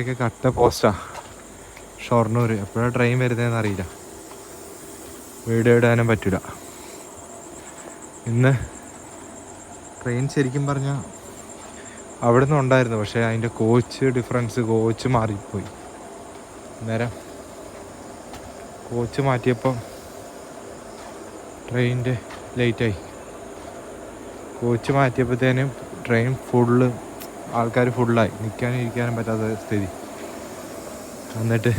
ഒക്കെ കട്ട പോസ്റ്റാ. ഷൊർണൂർ എപ്പോഴാണ് ട്രെയിൻ വരുന്നതെന്ന് അറിയില്ല. വീഡിയോ ഇടാനും പറ്റില്ല ഇന്ന് ട്രെയിൻ ശരിക്കും പറഞ്ഞാൽ അവിടെ നിന്ന് ഉണ്ടായിരുന്നു. പക്ഷേ അതിന്റെ കോച്ച് ഡിഫറൻസ് കോച്ച് മാറിപ്പോയി. അന്നേരം കോച്ച് മാറ്റിയപ്പോൾ ട്രെയിനിന്റെ ലേറ്റായി കോച്ച് മാറ്റിയപ്പോഴത്തേനും ട്രെയിൻ ഫുള്ള് ആൾക്കാർ ഫുള്ളായി നിൽക്കാനും ഇരിക്കാനും പറ്റാത്ത സ്ഥിതി. എന്നിട്ട്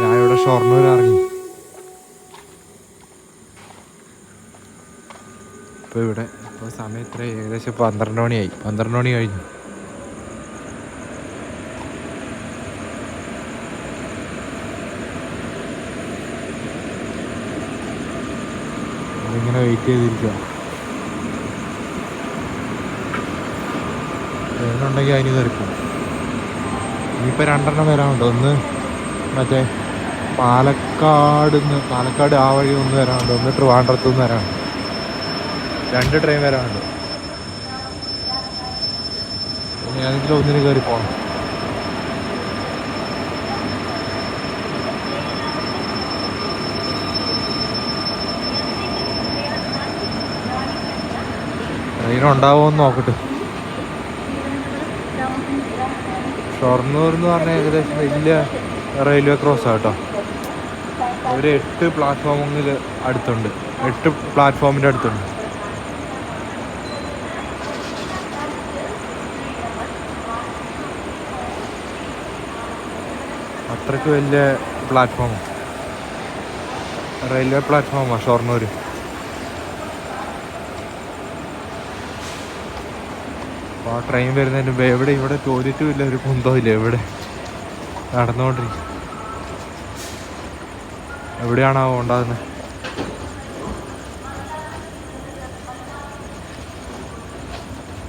ഞാൻ ഇവിടെ ഷൊർണൂർ ഇറങ്ങി. ഇപ്പോൾ ഇവിടെ ഇപ്പോൾ സമയം ഇത്ര ഏകദേശം പന്ത്രണ്ട് മണിയായി. പന്ത്രണ്ട് മണി കഴിഞ്ഞു. ഇങ്ങനെ വെയിറ്റ് ചെയ്തിരിക്കുക ട്രെയിനുണ്ടെങ്കിൽ അതിന് തീർക്കും ഇനിയിപ്പോൾ രണ്ടെണ്ണം വരാനുണ്ട് ഒന്ന് മറ്റേ പാലക്കാട് നിന്ന് പാലക്കാട് ആ വഴി ഒന്ന് വരാനുണ്ട് ഒന്ന് ട്രിവാൻഡ്രത്ത് നിന്ന് വരാനുണ്ട് രണ്ട് ട്രെയിൻ വരാനുണ്ട് ഏതെങ്കിലും ഒന്നിന് കയറി പോകണം ട്രെയിൻ എന്ന് നോക്കട്ടെ. ഷൊർണൂർ എന്ന് പറഞ്ഞാൽ ഏകദേശം വലിയ റെയിൽവേ ക്രോസ് കേട്ടോ. ഒരു എട്ട് പ്ലാറ്റ്ഫോമിൽ അടുത്തുണ്ട്. എട്ട് പ്ലാറ്റ്ഫോമിന്റെ അടുത്തുണ്ട്. അത്രയ്ക്ക് വലിയ പ്ലാറ്റ്ഫോം റെയിൽവേ പ്ലാറ്റ്ഫോമാണ് ഷൊർണൂർ അപ്പോൾ ആ ട്രെയിൻ വരുന്നതിന് മുമ്പ് എവിടെ? ഇവിടെ ടോയ്ലറ്റും ഇല്ല ഒരു കുന്തവും ഇല്ല എവിടെ? നടന്നുകൊണ്ടിരിക്കും എവിടെയാണാവോ ഉണ്ടാകുന്നത്